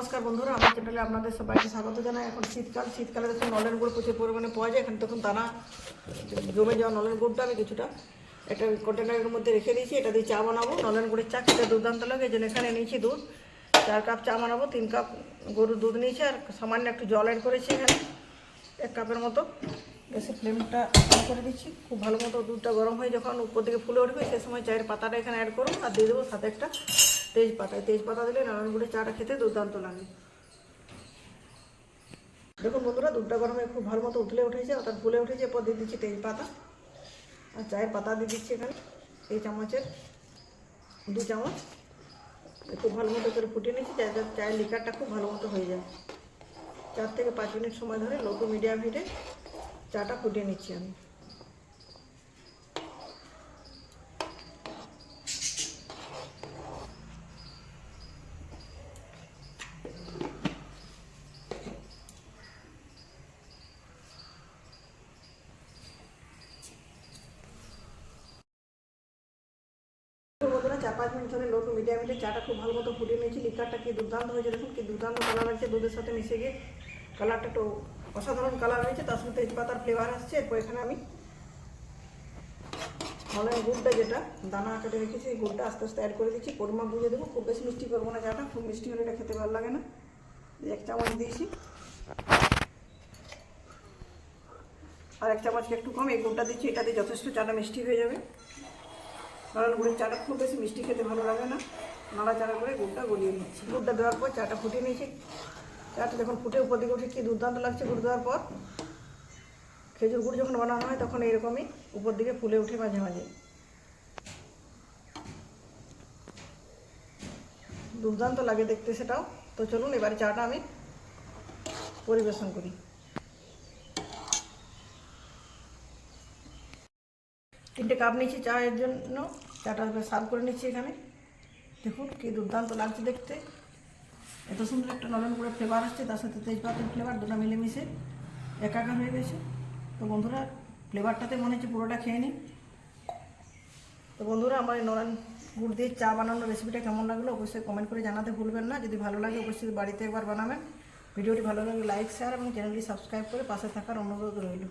নমস্কার বন্ধুরা আমার চ্যানেলে আপনাদের সবাইকে স্বাগত জানাই। এখন শীতকাল শীতকালে দেখুন নলেন গুড় প্রচুর পরিমাণে পাওয়া যায়। এখন তখন দানা, জমে যাওয়া নলেন গুড়টা আমি কিছুটা একটা কন্টেনারের মধ্যে রেখে দিয়েছি। এটা দিয়ে চা বানাবো। নলেন গুড়ের চা খেতে দুর্দান্ত লাগে। যেন এখানে নিয়েছি দুধ। চার কাপ চা বানাবো, তিন কাপ গরুর দুধ নিয়েছি। আর সামান্য একটু জল অ্যাড করেছি এখানে, এক কাপের মতো। গ্যাসের ফ্লেমটা অন করে দিচ্ছি। খুব ভালো মতো দুধটা গরম হয়ে যখন উপর দিকে ফুলে উঠবে, সে সময় চায়ের পাতাটা এখানে অ্যাড করুন আর দিয়ে দেবো সাথে একটা তেজপাতা তেজপাতা দিলে নানান গুড়ের চাটা খেতে দুর্দান্ত লাগে। দেখুন বন্ধুরা, দুধটা গরমে খুব ভালো মতো উতলে উঠেছে, অর্থাৎ ফুলে উঠেছে। এরপর দিয়ে দিচ্ছি তেজপাতা। আর চায়ের পাতা দিয়ে দিচ্ছি এখানে এই চামচের, দু চামচ। খুব ভালো মতো করে ফুটিয়ে নিচ্ছি, যাতে চায়ের লিকারটা খুব ভালো মতো হয়ে যায়। চার থেকে পাঁচ মিনিট সময় ধরে লো মিডিয়াম হিটে চাটা ফুটিয়ে নিচ্ছি আমি। চার পাঁচ মিনিট ধরে লো টু মিডিয়াম চাটা খুব ভালো মতো ফুটিয়ে নিয়েছি। লিকারটা কি দুর্দান্ত হয়েছে দেখুন, কি দুর্দান্ত কালার আছে দুধের সাথে মিশে গিয়ে। কালারটা একটু অসাধারণ কালার হয়েছে, তার সাথে তেজপাতার ফ্লেভার আসছে। এরপর এখানে আমি নলেন গুড়টা যেটা দানা কেটে রেখেছি, এই গুড়টা আস্তে আস্তে অ্যাড করে দিচ্ছি। পরিমাপ বুঝে দেবো, খুব বেশি মিষ্টি করব না চাটা, খুব মিষ্টি হলে এটা খেতে ভালো লাগে না। এক চামচ দিয়েছি। আর এক চামচকে একটু কম, এই গুড়টা দিচ্ছি, এটা দিয়ে যথেষ্ট চাটা মিষ্টি হয়ে যাবে। কারণ গুড়ের চাটা খুব বেশি মিষ্টি খেতে ভালো লাগে না। নাড়াচাড়া করে গুড়টা গলিয়ে নিচ্ছি। গুড়টা দেওয়ার পর চাটা ফুটিয়ে নিয়েছি। চাটা যখন ফুটে উপর দিকে উঠে কি দুর্দান্ত লাগছে গুড় দেওয়ার পর খেজুর গুড় যখন বানানো হয় তখন এরকমই উপর দিকে ফুলে উঠে মাঝে মাঝে। দুর্দান্ত লাগে দেখতে সেটাও। তো চলুন এবারে চাটা আমি পরিবেশন করি। তিনটে কাপ নিচ্ছি চায়ের জন্য। চাটা সার্ভ করে নিচ্ছি এখানে। দেখুন কি দুর্দান্ত লাগছে দেখতে। এত সুন্দর একটা নরম করে ফ্লেভার আসছে, তার সাথে তেজপাতের ফ্লেভার দুটো মিলেমিশে একাকার হয়ে গেছে। তো বন্ধুরা ফ্লেভারটাতে মনে হচ্ছে পুরোটা খেয়ে নিই তো বন্ধুরা, আমার এই নরম গুড় দিয়ে চা বানানোর রেসিপিটা কেমন লাগল অবশ্যই কমেন্ট করে জানাতে ভুলবেন না। যদি ভালো লাগে, অবশ্যই বাড়িতে একবার বানাবেন। ভিডিওটি ভালো লাগলে লাইক শেয়ার এবং চ্যানেলটি সাবস্ক্রাইব করে পাশে থাকার অনুরোধ রইল।